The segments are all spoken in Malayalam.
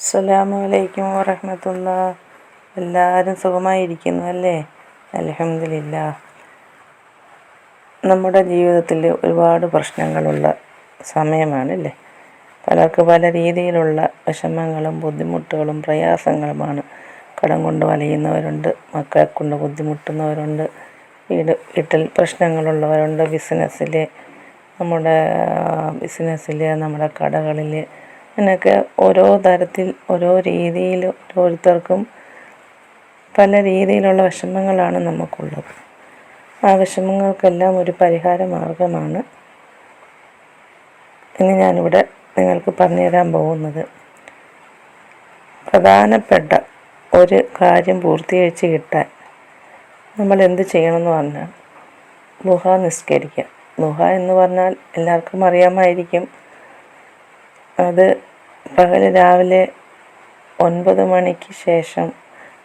അസ്സലാമു അലൈക്കും വറഹമത്തുള്ള. എല്ലാവരും സുഖമായിരിക്കുന്നു അല്ലേ? അലഹമില്ല നമ്മുടെ ജീവിതത്തിൽ ഒരുപാട് പ്രശ്നങ്ങളുള്ള സമയമാണല്ലേ? പലർക്ക് പല രീതിയിലുള്ള വിഷമങ്ങളും ബുദ്ധിമുട്ടുകളും പ്രയാസങ്ങളുമാണ്. കടം കൊണ്ട് വലയുന്നവരുണ്ട് മക്കളെ കൊണ്ട് ബുദ്ധിമുട്ടുന്നവരുണ്ട് വീട് വീട്ടിൽ പ്രശ്നങ്ങളുള്ളവരുണ്ട് ബിസിനസ്സിൽ നമ്മുടെ ബിസിനസ്സിൽ നമ്മുടെ കടകളിൽ അങ്ങനെയൊക്കെ ഓരോ തരത്തിൽ ഓരോ രീതിയിൽ ഓരോരുത്തർക്കും പല രീതിയിലുള്ള വിഷമങ്ങളാണ് നമുക്കുള്ളത്. ആ വിഷമങ്ങൾക്കെല്ലാം ഒരു പരിഹാര മാർഗമാണ് ഇന്ന് ഞാനിവിടെ നിങ്ങൾക്ക് പറഞ്ഞു തരാൻ പോകുന്നത്. പ്രധാനപ്പെട്ട ഒരു കാര്യം പൂർത്തീകരിച്ച് കിട്ടാൻ നമ്മൾ എന്ത് ചെയ്യണമെന്ന് പറഞ്ഞാൽ ദുഹ നിസ്കരിക്കുക. ദുഹ എന്ന് പറഞ്ഞാൽ എല്ലാവർക്കും അറിയാമായിരിക്കും. അത് പകൽ രാവിലെ ഒൻപത് മണിക്ക് ശേഷം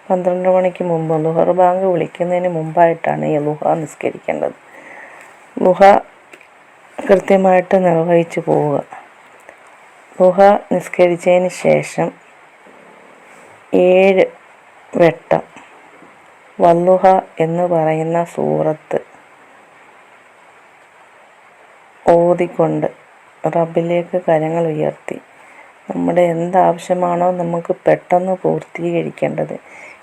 പന്ത്രണ്ട് മണിക്ക് മുമ്പ് ലുഹർ ബാങ്ക് വിളിക്കുന്നതിന് മുമ്പായിട്ടാണ് ഈ ലുഹ നിസ്കരിക്കേണ്ടത്. ലുഹ കൃത്യമായിട്ട് നിർവഹിച്ചു പോവുക. ലുഹ നിസ്കരിച്ചതിന് ശേഷം ഏഴ് വെട്ടം വല്ലുഹ എന്ന് പറയുന്ന സൂറത്ത് ഓതിക്കൊണ്ട് റബ്ബിലേക്ക് കരങ്ങൾ ഉയർത്തി. നമ്മുടെ എന്താവശ്യമാണോ നമുക്ക് പെട്ടെന്ന് പൂർത്തീകരിക്കേണ്ടത്.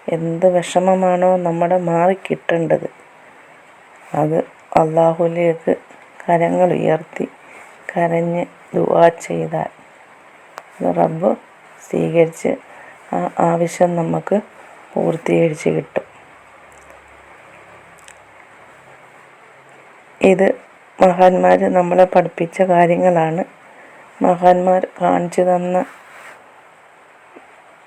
എന്ത് വിഷമമാണോ നമ്മുടെ മാറി കിട്ടേണ്ടത്. അത് അള്ളാഹുലേക്ക് കരങ്ങൾ ഉയർത്തി കരഞ്ഞ് ദുവാ ചെയ്താൽ. റബ്ബ് സ്വീകരിച്ച് ആ ആവശ്യം നമുക്ക് പൂർത്തീകരിച്ച് കിട്ടും. ഇത് മഹാന്മാർ നമ്മളെ പഠിപ്പിച്ച കാര്യങ്ങളാണ്. മഹാന്മാർ കാണിച്ചു തന്ന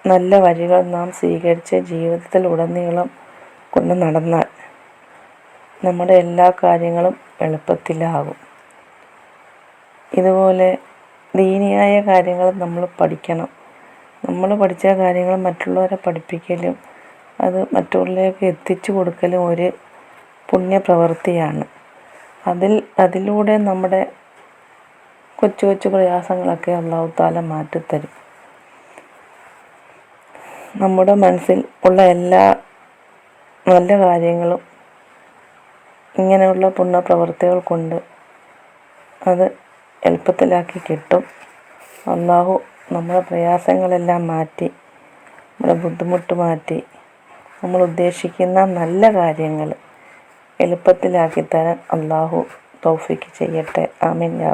നല്ല വഴികൾ നാം സ്വീകരിച്ച് ജീവിതത്തിൽ ഉടനീളം കൊണ്ട് നടന്നാൽ നമ്മുടെ എല്ലാ കാര്യങ്ങളും എളുപ്പത്തിലാകും. ഇതുപോലെ ദീനിയായ കാര്യങ്ങൾ നമ്മൾ പഠിക്കണം. നമ്മൾ പഠിച്ച കാര്യങ്ങൾ മറ്റുള്ളവരെ പഠിപ്പിക്കലും അത് മറ്റുള്ളവരിലേക്ക് എത്തിച്ചു കൊടുക്കലും ഒരു പുണ്യപ്രവൃത്തിയാണ്. അതിൽ അതിലൂടെ നമ്മുടെ കൊച്ചു കൊച്ചു പ്രയാസങ്ങളൊക്കെ അള്ളാഹു താല മാറ്റിത്തരും. നമ്മുടെ മനസ്സിൽ ഉള്ള എല്ലാ നല്ല കാര്യങ്ങളും ഇങ്ങനെയുള്ള പുണ്യപ്രവൃത്തികൾ കൊണ്ട് അത് എളുപ്പത്തിലാക്കി കിട്ടും. അള്ളാഹു നമ്മുടെ പ്രയാസങ്ങളെല്ലാം മാറ്റി നമ്മുടെ ബുദ്ധിമുട്ട് മാറ്റി നമ്മൾ ഉദ്ദേശിക്കുന്ന നല്ല കാര്യങ്ങൾ എളുപ്പത്തിലാക്കി തരാൻ അള്ളാഹു തൗഫീക്ക് ചെയ്യട്ടെ. ആമീൻ. യാ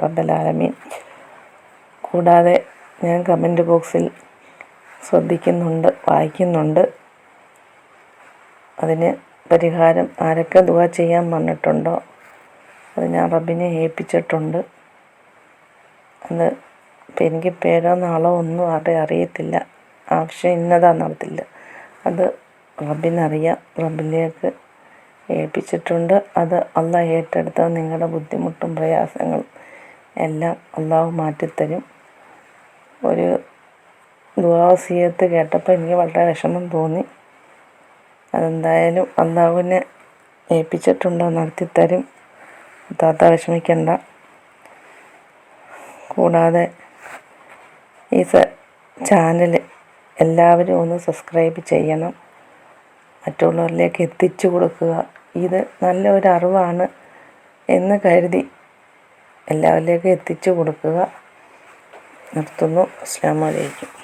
കൂടാതെ ഞാൻ കമന്റ് ബോക്സിൽ ശ്രദ്ധിക്കുന്നുണ്ട് വായിക്കുന്നുണ്ട്. അതിന് പരിഹാരം ആരൊക്കെ ദുവാ ചെയ്യാൻ വന്നിട്ടുണ്ടോ അത് ഞാൻ റബ്ബിനെ ഏൽപ്പിച്ചിട്ടുണ്ട്. അത് ഇപ്പം എനിക്ക് പേരോ നാളോ ഒന്നും ആരുടെ അറിയത്തില്ല. ആവശ്യം ഇന്നതാണെന്നറിയത്തില്ല അത് റബ്ബിനറിയാം. റബ്ബിലേക്ക് ഏൽപ്പിച്ചിട്ടുണ്ട്. അത് അള്ളാഹ് ഏറ്റെടുത്ത നിങ്ങളുടെ ബുദ്ധിമുട്ടും പ്രയാസങ്ങളും എല്ലാം അള്ളാഹു മാറ്റിത്തരും. ഒരു ദുവാസീയത്ത് കേട്ടപ്പോൾ എനിക്ക് വളരെ വിഷമം തോന്നി. അതെന്തായാലും അള്ളാഹുവിനെ ഏൽപ്പിച്ചിട്ടുണ്ടോ നടത്തിത്തരും. താത്ത വിഷമിക്കണ്ട. കൂടാതെ ഈ ചാനൽ എല്ലാവരും ഒന്ന് സബ്സ്ക്രൈബ് ചെയ്യണം. മറ്റുള്ളവരിലേക്ക് എത്തിച്ചു കൊടുക്കുക. ഇത് നല്ല ഒരു അറിവാണ് എന്ന് കരുതി എല്ലാവരിലേക്കും എത്തിച്ചു കൊടുക്കുക. നിർത്തുന്നു. അസ്സലാമു വലൈക്കും